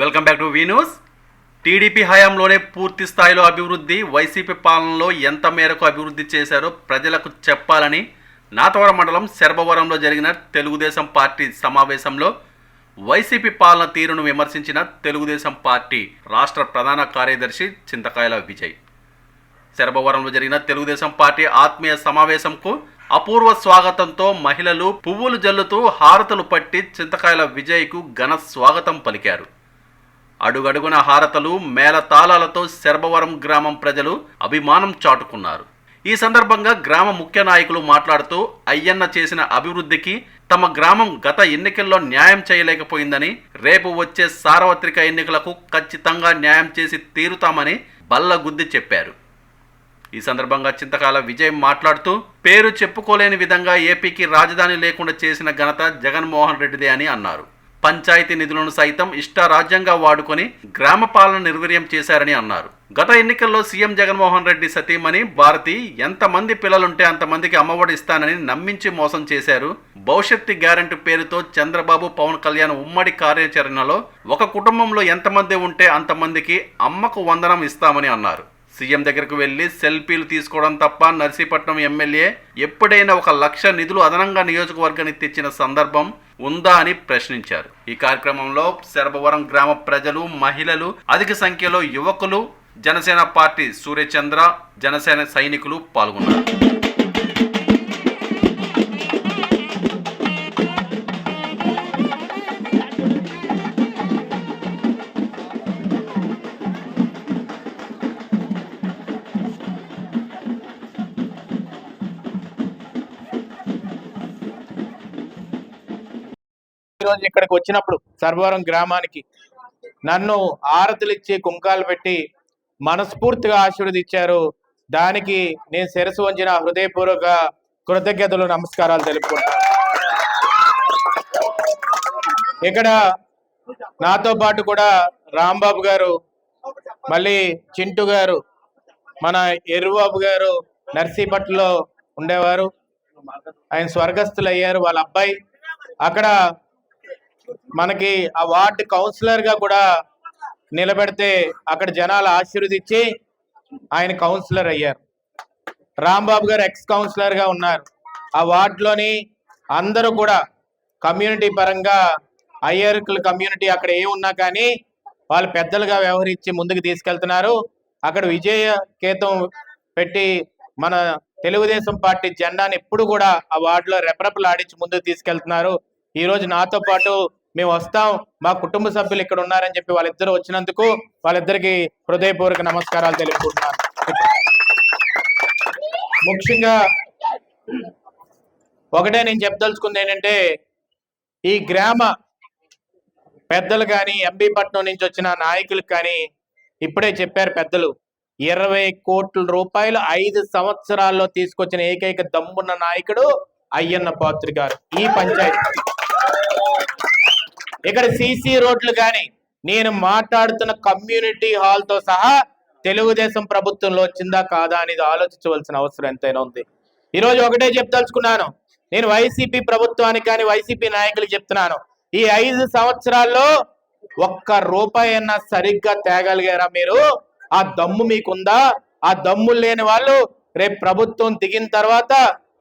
Welcome back to V news TDP హయాంలోనే పూర్తి స్థాయిలో అభివృద్ధి వైసీపీ పాలనలో ఎంత మేరకు అభివృద్ధి చేశారో ప్రజలకు చెప్పాలని నాతవరం మండలం శర్భవరంలో జరిగిన తెలుగుదేశం పార్టీ సమావేశంలో వైసీపీ పాలన తీరును విమర్శించిన తెలుగుదేశం పార్టీ రాష్ట్ర ప్రధాన కార్యదర్శి చింతకాయల విజయ్. శరభవరంలో జరిగిన తెలుగుదేశం పార్టీ ఆత్మీయ సమావేశంకు అపూర్వ స్వాగతంతో మహిళలు పువ్వులు జల్లుతూ హారతలు పట్టి చింతకాయల విజయ్కు ఘన స్వాగతం పలికారు. అడుగడుగున హారతలు మేళతాళాలతో శర్భవరం గ్రామం ప్రజలు అభిమానం చాటుకున్నారు. ఈ సందర్భంగా గ్రామ ముఖ్య నాయకులు మాట్లాడుతూ అయ్యన్న చేసిన అభివృద్ధికి తమ గ్రామం గత ఎన్నికల్లో న్యాయం చేయలేకపోయిందని రేపు వచ్చే సార్వత్రిక ఎన్నికలకు ఖచ్చితంగా న్యాయం చేసి తీరుతామని బల్లగుద్ది చెప్పారు. ఈ సందర్భంగా చింతకాల విజయ్ మాట్లాడుతూ పేరు చెప్పుకోలేని విధంగా ఏపీకి రాజధాని లేకుండా చేసిన ఘనత జగన్మోహన్ రెడ్డిదే అని అన్నారు. పంచాయతీ నిధులను సైతం ఇష్టారాజ్యంగా వాడుకొని గ్రామ పాలన నిర్వీర్యం చేశారని అన్నారు. గత ఎన్నికల్లో సీఎం జగన్మోహన్ రెడ్డి సతీమణి భారతి ఎంతమంది పిల్లలుంటే అంతమందికి అమ్మఒడి ఇస్తానని నమ్మించి మోసం చేశారు. భవిష్యత్తు గ్యారంటీ పేరుతో చంద్రబాబు పవన్ కళ్యాణ్ ఉమ్మడి కార్యాచరణలో ఒక కుటుంబంలో ఎంతమంది ఉంటే అంతమందికి అమ్మకు వందనం ఇస్తామని అన్నారు. సీఎం దగ్గరకు వెళ్ళి సెల్ఫీలు తీసుకోవడం తప్ప నర్సీపట్నం ఎమ్మెల్యే ఎప్పుడైనా ఒక లక్ష నిధులు అదనంగా నియోజకవర్గానికి తెచ్చిన సందర్భం ఉందా అని ప్రశ్నించారు. ఈ కార్యక్రమంలో శరభవరం గ్రామ ప్రజలు మహిళలు అధిక సంఖ్యలో యువకులు జనసేన పార్టీ సూర్యచంద్ర జనసేన సైనికులు పాల్గొన్నారు. ఈరోజు ఇక్కడికి వచ్చినప్పుడు సర్వరం గ్రామానికి నన్ను ఆరతులు ఇచ్చి కుంకాలు పెట్టి మనస్ఫూర్తిగా ఆశీర్వదించారు. దానికి నేను శిరసు వంచిన హృదయపూర్వక కృతజ్ఞతలు నమస్కారాలు తెలుపుకుంటాను ఇక్కడ నాతో పాటు కూడా రాంబాబు గారు మళ్ళీ చింటు గారు మన ఎరుబాబు గారు నర్సీపట్లో ఉండేవారు. ఆయన స్వర్గస్థులు అయ్యారు వాళ్ళ అబ్బాయి అక్కడ మనకి ఆ వార్డ్ కౌన్సిలర్గా కూడా నిలబెడితే అక్కడ జనాలు ఆశీర్వదించి ఆయన కౌన్సిలర్ అయ్యారు. రాంబాబు గారు ఎక్స్ కౌన్సిలర్గా ఉన్నారు. ఆ వార్డులోని అందరూ కూడా కమ్యూనిటీ పరంగా అయ్యర్కుల కమ్యూనిటీ అక్కడ ఏమున్నా కానీ వాళ్ళు పెద్దలుగా వ్యవహరించి ముందుకు తీసుకెళ్తున్నారు. అక్కడ విజయ కేతం పెట్టి మన తెలుగుదేశం పార్టీ జెండాని ఎప్పుడు కూడా ఆ వార్డులో రెపరెపలాడించి ముందుకు తీసుకెళ్తున్నారు. ఈ రోజు నాతో పాటు మేము వస్తాం. మా కుటుంబ సభ్యులు ఇక్కడ ఉన్నారని చెప్పి వాళ్ళిద్దరు వచ్చినందుకు వాళ్ళిద్దరికి హృదయపూర్వక నమస్కారాలు తెలుపుకుంటున్నాను. ముఖ్యంగా ఒకటే నేను చెప్పదలుచుకుంది ఏంటంటే ఈ గ్రామ పెద్దలు కానీ ఎంబీ పట్నం నుంచి వచ్చిన నాయకులు కానీ ఇప్పుడే చెప్పారు పెద్దలు ఇరవై కోట్ల రూపాయలు ఐదు సంవత్సరాల్లో తీసుకొచ్చిన ఏకైక దమ్మున్న నాయకుడు అయ్యన్న పాత్రి గారు ఈ పంచాయతీ. ఇక్కడ సీసీ రోడ్లు కానీ నేను మాట్లాడుతున్న కమ్యూనిటీ హాల్తో సహా తెలుగుదేశం ప్రభుత్వంలో వచ్చిందా కాదా అనేది ఆలోచించవలసిన అవసరం ఎంతైనా ఉంది. ఈరోజు ఒకటే చెప్దలుచుకున్నాను నేను వైసీపీ ప్రభుత్వానికి కానీ వైసీపీ నాయకులకు చెప్తున్నాను. ఈ ఐదు సంవత్సరాల్లో ఒక్క రూపాయి అన్నా సరిగ్గా తేగలిగారా మీరు? ఆ దమ్ము మీకుందా? ఆ దమ్ము లేని వాళ్ళు రేపు ప్రభుత్వం దిగిన తర్వాత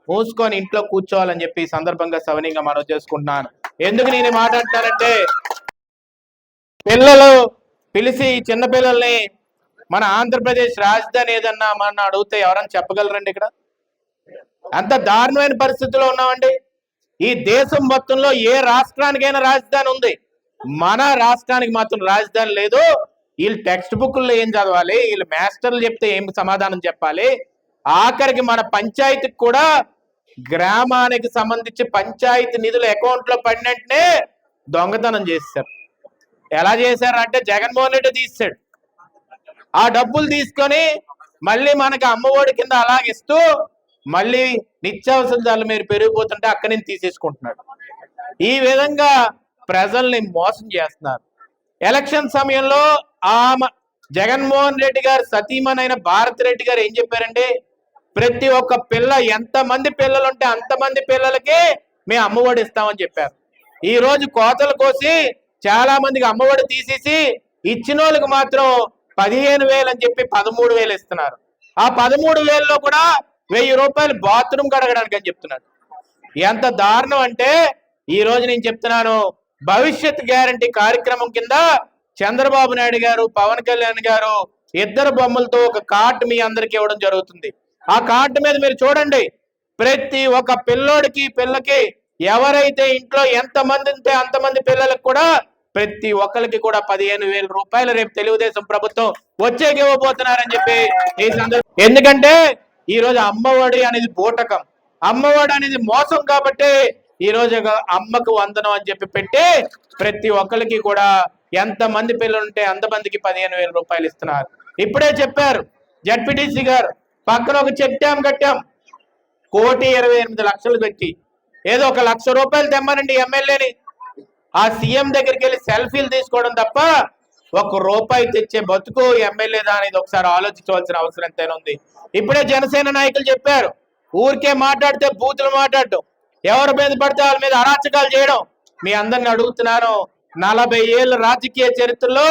మూసుకొని ఇంట్లో కూర్చోవాలని చెప్పి సందర్భంగా సవనీయంగా మనం చేసుకుంటున్నాను. ఎందుకు నేను మాట్లాడతానంటే పిల్లలు పిలిచి ఈ మన ఆంధ్రప్రదేశ్ రాజధాని ఏదన్నా మన అడిగితే ఎవరన్నా చెప్పగలరండి ఇక్కడ? అంత దారుణమైన పరిస్థితిలో ఉన్నామండి. ఈ దేశం మొత్తంలో ఏ రాష్ట్రానికైనా రాజధాని ఉంది. మన రాష్ట్రానికి మాత్రం రాజధాని లేదు. వీళ్ళు టెక్స్ట్ బుక్లో ఏం చదవాలి? వీళ్ళు మాస్టర్లు చెప్తే ఏం సమాధానం చెప్పాలి? ఆఖరికి మన పంచాయతీకి కూడా గ్రామానికి సంబంధించి పంచాయతీ నిధులు అకౌంట్లో పడినట్టునే దొంగతనం చేశారు. ఎలా చేశారంటే జగన్మోహన్ రెడ్డి తీసాడు ఆ డబ్బులు తీసుకొని మళ్ళీ మనకి అమ్మఒడి కింద అలాగిస్తూ మళ్ళీ నిత్యావసర ధరలు మీరు పెరిగిపోతుంటే అక్కడి నుంచి తీసేసుకుంటున్నాడు. ఈ విధంగా ప్రజల్ని మోసం చేస్తున్నారు. ఎలక్షన్ సమయంలో ఆమె జగన్మోహన్ రెడ్డి గారు సతీమణైన భారత్ రెడ్డి గారు ఏం చెప్పారంటే ప్రతి ఒక్క పిల్ల ఎంత మంది పిల్లలు ఉంటే అంతమంది పిల్లలకి మేము అమ్మఒడి ఇస్తామని చెప్పారు. ఈ రోజు కోతలు కోసి చాలా మందికి అమ్మఒడి తీసేసి ఇచ్చిన వాళ్ళకి మాత్రం పదిహేను వేలు అని చెప్పి పదమూడు వేలు ఇస్తున్నారు. ఆ పదమూడు వేలలో కూడా వెయ్యి రూపాయలు బాత్రూమ్ కడగడానికి అని చెప్తున్నారు. ఎంత దారుణం అంటే ఈ రోజు నేను చెప్తున్నాను భవిష్యత్ గ్యారంటీ కార్యక్రమం కింద చంద్రబాబు నాయుడు గారు పవన్ కళ్యాణ్ గారు ఇద్దరు బొమ్మలతో ఒక కార్డు మీ అందరికి ఇవ్వడం జరుగుతుంది. ఆ కార్డు మీద మీరు చూడండి. ప్రతి ఒక్క పిల్లోడికి పిల్లకి ఎవరైతే ఇంట్లో ఎంత మంది ఉంటే అంతమంది పిల్లలకు కూడా ప్రతి ఒక్కరికి కూడా పదిహేను వేల రూపాయలు రేపు తెలుగుదేశం ప్రభుత్వం వచ్చేకి ఇవ్వబోతున్నారని చెప్పి ఈ సందర్భం. ఎందుకంటే ఈ రోజు అమ్మఒడి అనేది బూటకం. అమ్మఒడి అనేది మోసం కాబట్టి ఈ రోజు అమ్మకు వందనం అని చెప్పి పెట్టి ప్రతి ఒక్కరికి కూడా ఎంత మంది పిల్లలు ఉంటే అంతమందికి పదిహేను వేల రూపాయలు ఇస్తున్నారు. ఇప్పుడే చెప్పారు జడ్పీటీసీ గారు పక్కన ఒక చెట్టాం కట్టాం. కోటి ఇరవై ఎనిమిది లక్షలు పెట్టి. ఏదో ఒక లక్ష రూపాయలు తెమ్మనండి ఎమ్మెల్యేని. ఆ సీఎం దగ్గరికి వెళ్ళి సెల్ఫీలు తీసుకోవడం తప్ప ఒక రూపాయి తెచ్చే బతుకు ఎమ్మెల్యే దానిది ఒకసారి ఆలోచించవలసిన అవసరం ఎంతైనా ఉంది. ఇప్పుడే జనసేన నాయకులు చెప్పారు ఊరికే మాట్లాడితే బూతులు మాట్లాడటం ఎవరి మీద పడితే వాళ్ళ మీద అరాచకాలు చేయడం. మీ అందరిని అడుగుతున్నాను నలభై ఏళ్ళ రాజకీయ చరిత్రలో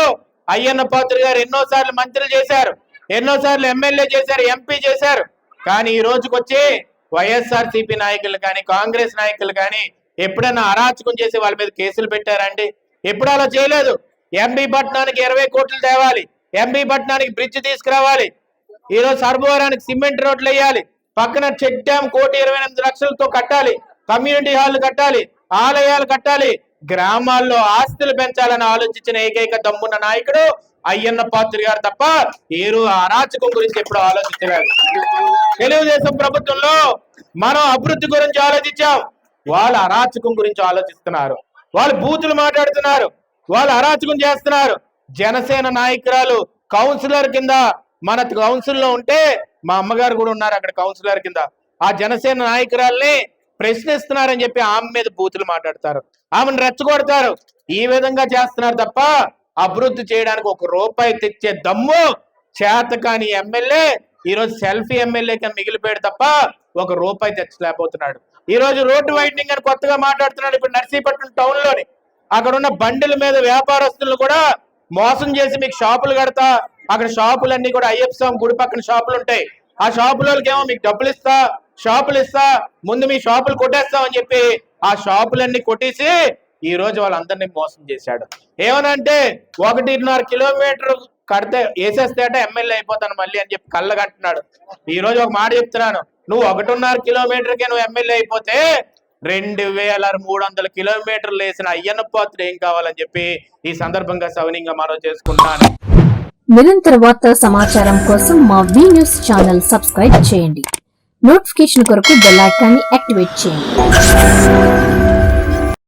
అయ్యన్న పాత్ర గారు ఎన్నోసార్లు మంత్రులు చేశారు. ఎన్నోసార్లు ఎమ్మెల్యే చేశారు ఎంపీ చేశారు. కానీ ఈ రోజుకొచ్చి వైఎస్ఆర్సీపీ నాయకులు కానీ కాంగ్రెస్ నాయకులు కానీ ఎప్పుడైనా అరాచకం చేసి వాళ్ళ మీద కేసులు పెట్టారండి? ఎప్పుడు అలా చేయలేదు? ఎంబీ పట్టణానికి ఇరవై కోట్లు తేవాలి. ఎంబీ పట్టణానికి బ్రిడ్జ్ తీసుకురావాలి. ఈరోజు రోజు సిమెంట్ రోడ్లు వేయాలి. పక్కన చెక్ డ్యామ్ కోటి ఇరవై ఎనిమిది లక్షలతో కట్టాలి. కమ్యూనిటీ హాల్ కట్టాలి. ఆలయాలు కట్టాలి. గ్రామాల్లో ఆస్తులు పెంచాలని ఆలోచించిన ఏకైక దమ్మున్న నాయకుడు అయ్యన్న పాత్రి గారు తప్ప ఏరు అరాచకం గురించి ఎప్పుడు ఆలోచించలేదు. తెలుగుదేశం ప్రభుత్వంలో మనం అభివృద్ధి గురించి ఆలోచించాం. వాళ్ళు అరాచకం గురించి ఆలోచిస్తున్నారు. వాళ్ళు బూతులు మాట్లాడుతున్నారు. వాళ్ళు అరాచకం చేస్తున్నారు. జనసేన నాయకురాలు కౌన్సిలర్ కింద మన కౌన్సిల్లో ఉంటే మా అమ్మగారు కూడా ఉన్నారు అక్కడ కౌన్సిలర్ కింద. ఆ జనసేన నాయకురాల్ని ప్రశ్నిస్తున్నారని చెప్పి ఆమె మీద బూతులు మాట్లాడతారు. ఆమెను రెచ్చగొడతారు. ఈ విధంగా చేస్తున్నారు తప్ప అభివృద్ధి చేయడానికి ఒక రూపాయి తెచ్చే దమ్ము చేతకాని ఎమ్మెల్యే ఈరోజు సెల్ఫీ ఎమ్మెల్యే కింద మిగిలిపోయాడు తప్ప ఒక రూపాయి తెచ్చలేకపోతున్నాడు. ఈరోజు రోడ్డు వైండింగ్ అని కొత్తగా మాట్లాడుతున్నాడు ఇప్పుడు నర్సీపట్నం టౌన్లోని అక్కడ ఉన్న బండిల మీద వ్యాపారస్తులను కూడా మోసం చేసి మీకు షాపులు కడతా అక్కడ షాపులన్నీ కూడా అయ్యప్ప స్వామి గుడి పక్కన షాపులు ఉంటాయి. ఆ షాపులకి ఏమో మీకు డబ్బులు ఇస్తా షాపులు ఇస్తా ముందు మీ షాపులు కొట్టేస్తామని చెప్పి ఆ షాపులన్నీ కొట్టేసి ఈ రోజు వాళ్ళందరినీ మోసం చేశాడు. ఏమనంటే ఒకటిన్నర కిలోమీటర్ కడితే వేసేస్తేట ఎమ్మెల్యే అయిపోతాను మళ్ళీ అని చెప్పి కళ్ళ కంటున్నాడు ఈ రోజు ఒక మాట చెప్తున్నాను. నువ్వు ఒకటిన్నర కిలోమీటర్కే నువ్వు ఎమ్మెల్యే అయిపోతే రెండు వేల మూడు వందల కిలోమీటర్లు వేసిన అయ్యన్న పాత్ర ఏం కావాలని చెప్పి ఈ సందర్భంగా సవనీయంగా మరో చేసుకుంటాను నిరంతర వార్త సమాచారం కోసం మా వి న్యూస్ ఛానల్ సబ్స్క్రైబ్ చేయండి. నోటిఫికేషన్ కొరకు బెల్ ఐకాన్ని యాక్టివేట్ చేయండి.